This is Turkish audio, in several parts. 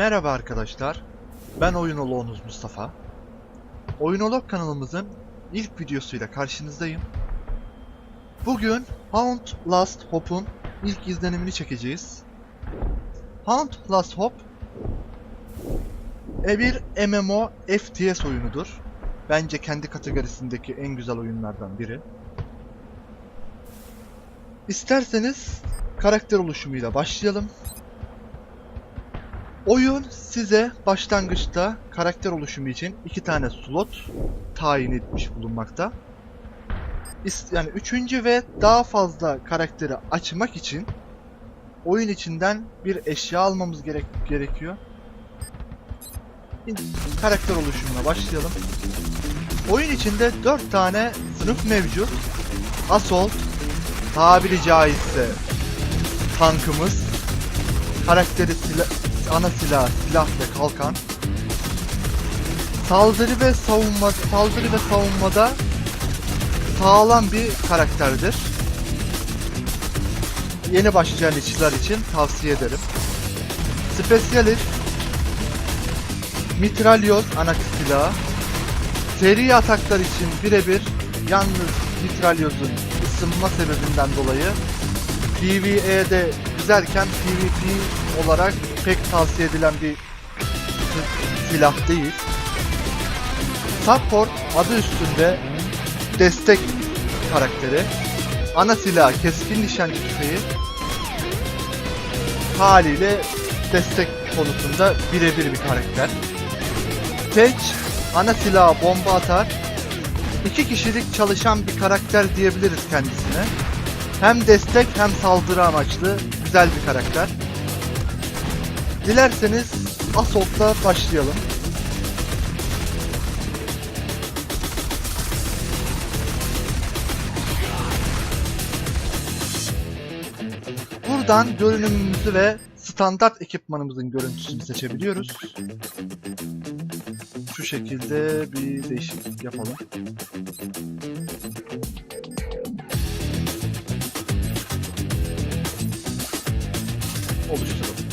Merhaba arkadaşlar. Ben Oyunoloğunuz Mustafa. Oyunolog kanalımızın ilk videosuyla karşınızdayım. Bugün Hound Last Hope'un ilk izlenimini çekeceğiz. Hound Last Hope e bir MMO FPS oyunudur. Bence kendi kategorisindeki en güzel oyunlardan biri. İsterseniz karakter oluşumuyla başlayalım. Oyun size başlangıçta karakter oluşumu için iki tane slot tayin etmiş bulunmakta. Yani üçüncü ve daha fazla karakteri açmak için oyun içinden bir eşya almamız gerek gerekiyor. Karakter oluşumuna başlayalım. Oyun içinde 4 tane sınıf mevcut. Assault, tabiri caizse tankımız, karakteri sila ana silah, silah ve kalkan. Saldırı ve savunma, saldırı ve savunmada sağlam bir karakterdir. Yeni başlayan işçiler için tavsiye ederim. Specialist Mitralyoz ana silahı. Seri ataklar için birebir yalnız Mitralyoz'un ısınma sebebinden dolayı PvE'de güzelken PvP olarak pek tavsiye edilen bir silah değil. Support adı üstünde destek karakteri. Ana silah keskin nişancı tüfeği. Haliyle destek konusunda birebir bir karakter. Tek ana silah bomba atar. İki kişilik çalışan bir karakter diyebiliriz kendisine. Hem destek hem saldırı amaçlı güzel bir karakter. Dilerseniz Assault'la başlayalım. Buradan görünümümüzü ve standart ekipmanımızın görüntüsünü seçebiliyoruz. Şu şekilde bir değişiklik yapalım. Oluşturalım.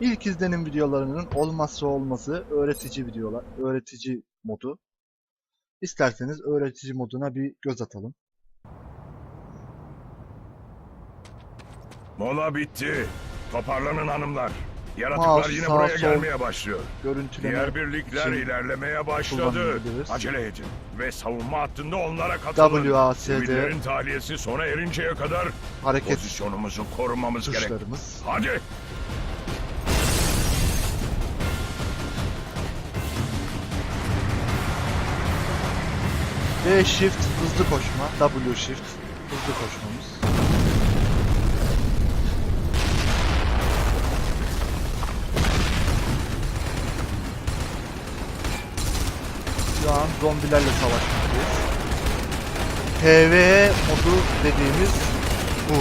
İlk izlenim videolarının olmazsa olmazı öğretici videolar, öğretici modu. İsterseniz öğretici moduna bir göz atalım. Mola bitti. Toparlanın hanımlar. Yaratıklar Mouse, yine sağ, buraya sol. gelmeye başlıyor. Görüntüleme Diğer birlikler için ilerlemeye başladı. kullanabiliriz. Acele edin. Ve savunma hattında onlara katılın. WASD Sivillerin tahliyesi sona erinceye kadar hareket pozisyonumuzu korumamız gerek. tuşlarımız. Hadi. V shift hızlı koşma, W shift hızlı koşmamız. An zombilerle savaşmaktayız. PvE modu dediğimiz bu.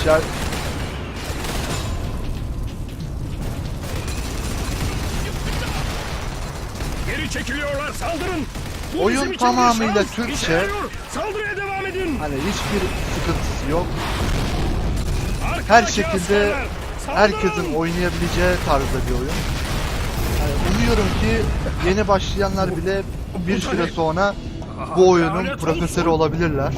İşaret Geri çekiliyorlar. Saldırın. Bu Oyun tamamıyla şans. Türkçe. Yarıyor. Saldırıya devam edin. Hani hiçbir sıkıntısı yok. Arkadaki Her şekilde askerler. Herkesin oynayabileceği tarzda bir oyun. Umuyorum ki yeni başlayanlar bile bir süre sonra bu oyunun profesörü olabilirler.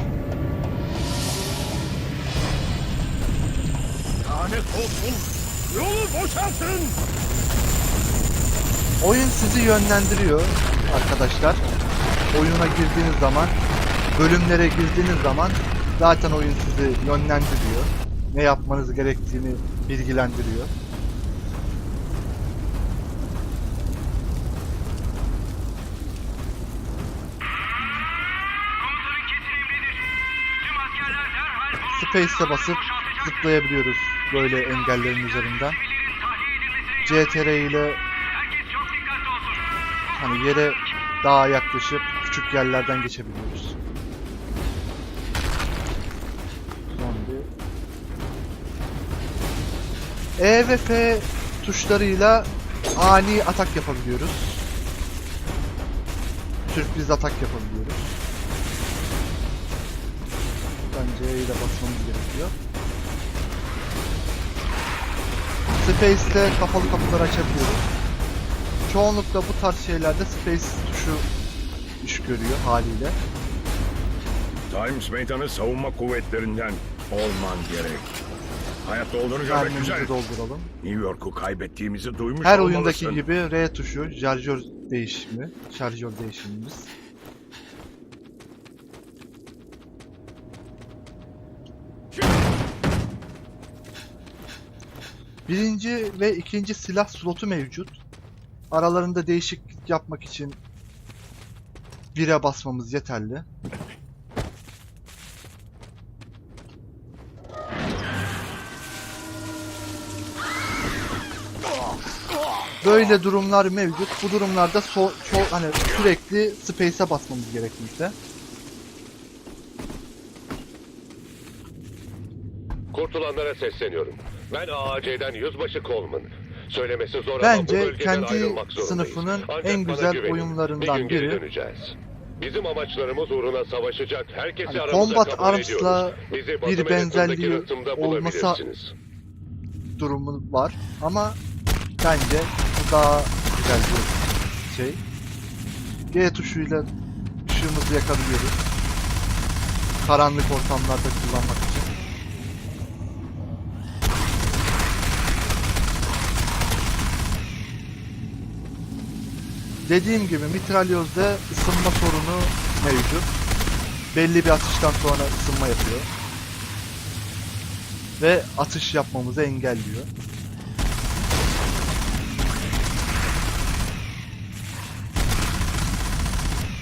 Oyun sizi yönlendiriyor arkadaşlar. Oyuna girdiğiniz zaman, bölümlere girdiğiniz zaman zaten oyun sizi yönlendiriyor. Ne yapmanız gerektiğini bilgilendiriyor. Space'e basıp zıplayabiliyoruz böyle engellerin üzerinden. CTR ile hani yere daha yaklaşıp küçük yerlerden geçebiliyoruz. E ve F tuşlarıyla ani atak yapabiliyoruz. sürpriz atak yapabiliyoruz. Bence E'yi de basmamız gerekiyor. Space ile kapalı kapıları açabiliyoruz. Çoğunlukla bu tarz şeylerde Space tuşu iş görüyor haliyle. Times Meydanı savunma kuvvetlerinden olman gerek. Hayatta olduğunu görmek güzel. Dolduralım. New York'u kaybettiğimizi duymuş Her olmalısın. oyundaki gibi R tuşu, şarjör değişimi, şarjör değişimimiz. Birinci ve ikinci silah slotu mevcut. Aralarında değişiklik yapmak için 1'e basmamız yeterli. Böyle durumlar mevcut. Bu durumlarda so çok hani sürekli space'e basmamız gerekmekte. Kurtulanlara sesleniyorum. Ben AAC'den Yüzbaşı Coleman. Söylemesi zor ama bu Bence bölgeden kendi sınıfının Ancak en güzel güvenin. oyunlarından bir biri. döneceğiz. Bizim amaçlarımız uğruna savaşacak herkesi Hani aramıza Combat kabul Arms'la bir benzerliği olmasa- durumu var ama bence daha güzel bir şey. G tuşuyla ışığımızı yakabiliyoruz. Karanlık ortamlarda kullanmak için. Dediğim gibi mitralyozda ısınma sorunu mevcut. Belli bir atıştan sonra ısınma yapıyor. Ve atış yapmamızı engelliyor.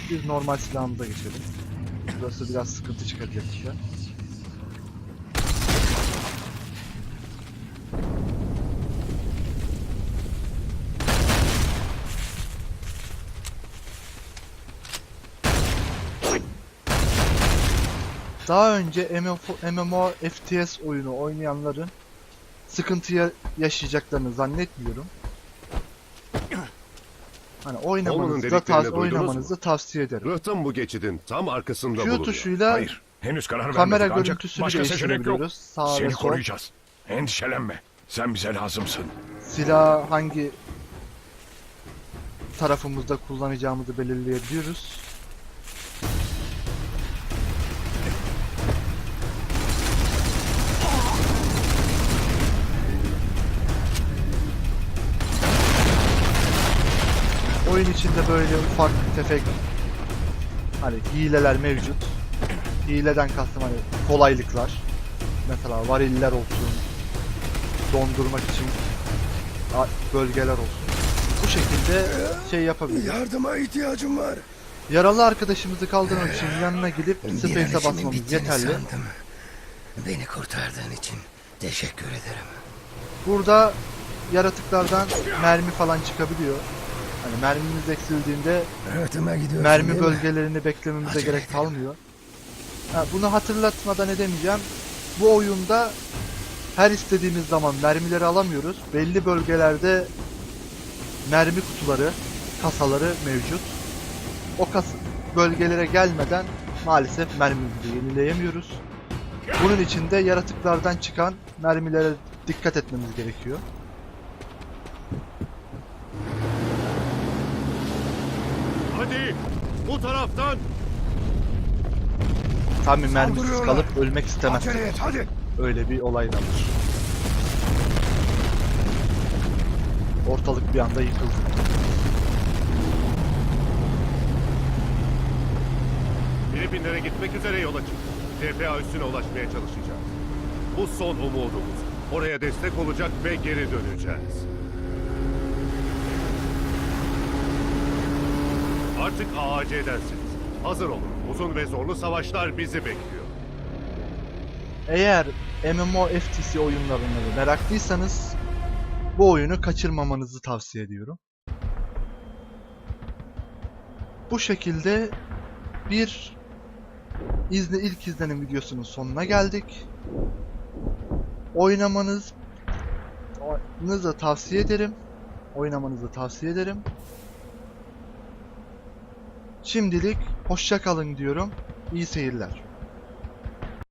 Biz normal silahımıza geçelim. Burası biraz sıkıntı çıkaracak işte. Daha önce MMO, FPS oyunu oynayanların sıkıntı yaşayacaklarını zannetmiyorum. Hani oynamanızı da oynamanızı tavsiye ederim. Rıhtım bu geçidin tam arkasında Q bulunuyor. tuşuyla Hayır. Henüz karar kamera vermedik görüntüsünü başka seçenek yok. Sağ Seni sol. koruyacağız. Endişelenme. Sen bize lazımsın. Silah hangi tarafımızda kullanacağımızı belirleyebiliyoruz. Oyun içinde böyle ufak tefek hani hileler mevcut. Hileden kastım hani kolaylıklar. Mesela variller olsun, dondurmak için bölgeler olsun. Bu şekilde şey yapabiliriz. Yardıma ihtiyacım var. Yaralı arkadaşımızı kaldırmak için yanına gidip space'e basmamız yeterli. sandım. Beni kurtardığın için teşekkür ederim. Burada yaratıklardan mermi falan çıkabiliyor. Hani mermimiz eksildiğinde gidiyorsun mermi değil mi? bölgelerini beklememize Acele gerek kalmıyor. Ha, bunu hatırlatmadan edemeyeceğim. Bu oyunda her istediğimiz zaman mermileri alamıyoruz. Belli bölgelerde mermi kutuları, kasaları mevcut. O kas bölgelere gelmeden maalesef mermimizi yenileyemiyoruz. Bunun için de yaratıklardan çıkan mermilere dikkat etmemiz gerekiyor. Hadi bu taraftan. Tam bir mermisiz kalıp ölmek istemez. Acele et hadi. Öyle bir olay da var. Ortalık bir anda yıkıldı. Filipinlere gitmek üzere yola çık. CPA üssüne ulaşmaya çalışacağız. Bu son umudumuz. Oraya destek olacak ve geri döneceğiz. Artık AAC'densiniz. Hazır olun. Uzun ve zorlu savaşlar bizi bekliyor. Eğer MMO FTC oyunlarına meraklıysanız bu oyunu kaçırmamanızı tavsiye ediyorum. Bu şekilde bir izle ilk izlenim videosunun sonuna geldik. Oynamanız oynamanızı tavsiye ederim. Oynamanızı tavsiye ederim. Şimdilik hoşça kalın diyorum. İyi seyirler.